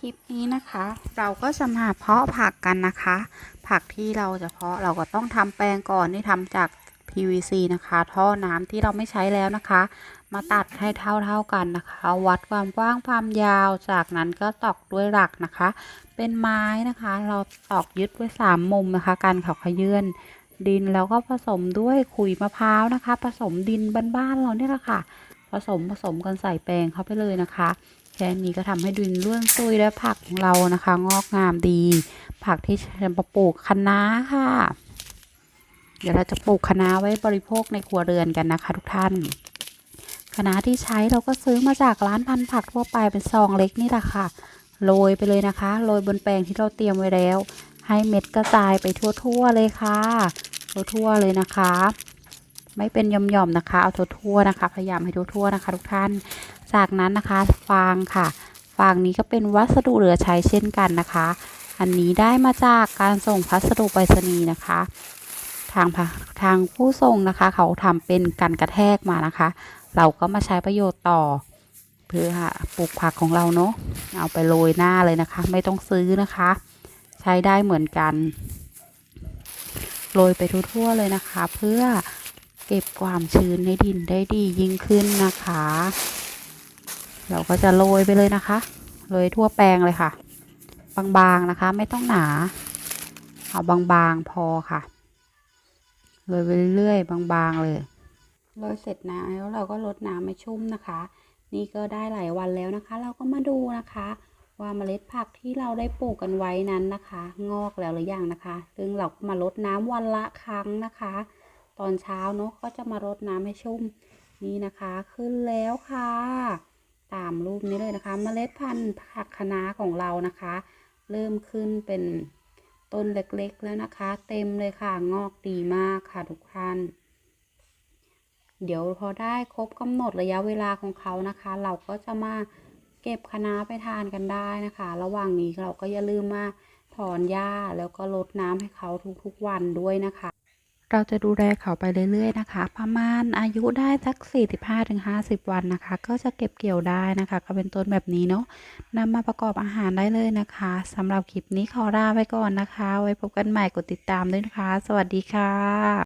คลิปนี้นะคะ เราก็จะมาเพาะผักกันนะคะ ผักที่เราจะเพาะเราก็ต้องทำแปลงก่อนนี่ทำจาก PVC นะคะ ท่อน้ำที่เราไม่ใช้แล้วนะคะ มาตัดให้เท่าๆกันนะคะ วัดความกว้างความยาวจากนั้นก็ตอกด้วยหลักนะคะ เป็นไม้นะคะ เราตอกยึดไว้สามมุมนะคะการเขาขยื่นดินแล้วก็ผสมด้วยขุยมะพร้าวนะคะ ผสมดินบ้านๆเราเนี่ยแหละค่ะ ผสมผสมกันใส่แปลงเข้าไปเลยนะคะ แค่นี้ก็ทำให้ดินร่วนซุยและผักของเรานะคะ งอกงามดี ผักที่จะมาปลูกคะน้าค่ะ เดี๋ยวเราจะปลูกคะน้าไว้บริโภคในครัวเรือนกันนะคะ ทุกท่านคะน้าที่ใช้เราก็ซื้อมาจากร้านพันผักทั่วไปเป็นซองเล็กนี่แหละค่ะโรยไปเลยนะคะโรยบนแปลงที่เราเตรียมไว้แล้ว ให้เม็ดกระจายไปทั่วๆเลยค่ะ ทั่วๆเลยนะคะ ไม่เป็นย่อมๆนะคะ เอาทั่วๆนะคะ พยายามให้ทั่วๆนะคะ ทุกท่าน จากนั้นนะคะฟางค่ะ ฟางนี้ก็เป็นวัสดุเหลือใช้เช่นกันนะคะ อันนี้ได้มาจากการส่งพัสดุไปรษณีย์นะคะ ทางทางผู้ส่งนะคะ เขาทำเป็นกันกระแทกมานะคะ เราก็มาใช้ประโยชน์ต่อเพื่อปลูกผักของเราเนาะเอาไปโรยหน้าเลยนะคะ ไม่ต้องซื้อนะคะ ใช้ได้เหมือนกันโรยไปทั่วๆเลยนะคะ เพื่อ เก็บความชื้นในดินได้ดียิ่งขึ้นนะคะ เราก็จะโรยไปเลยนะคะโรยทั่วแปลงเลยค่ะ บางๆนะคะ ไม่ต้องหนาเอาบางๆพอค่ะโรยไปเรื่อยๆบางๆเลยโรยเสร็จนะแล้วเราก็ลดน้ำให้ชุ่มนะคะ นี่ก็ได้หลายวันแล้วนะคะ เราก็มาดูนะคะ ว่าเมล็ดผักที่เราได้ปลูกกันไว้นั้นนะคะ งอกแล้วหรือยังนะคะ ซึ่งเราก็มาลดน้ำวันละครั้งนะคะ ตอนเช้าเนาะก็จะมารดน้ำให้ชุ่มนี่นะคะ ขึ้นแล้วค่ะ ตามรูปนี้เลยนะคะเมล็ดพันธุ์ผักคะน้าของเรานะคะ เริ่มขึ้นเป็นต้นเล็กๆแล้วนะคะ เต็มเลยค่ะงอกดีมากค่ะทุกท่าน เดี๋ยวพอได้ครบกำหนดระยะเวลาของเขานะคะ เราก็จะมาเก็บคะน้าไปทานกันได้นะคะ ระหว่างนี้เราก็อย่าลืมมาถอนหญ้าแล้วก็รดน้ำให้เขาทุกๆวันด้วยนะคะ เราจะดูแลเขาไปเรื่อยๆนะคะ ประมาณอายุได้สัก 45-50 วันนะคะ ก็จะเก็บเกี่ยวได้นะคะ ก็เป็นต้นแบบนี้เนาะนำมาประกอบอาหารได้เลยนะคะสำหรับคลิปนี้ขอลาไปก่อนนะคะ ไว้พบกันใหม่กดติดตามด้วยนะคะ สวัสดีค่ะ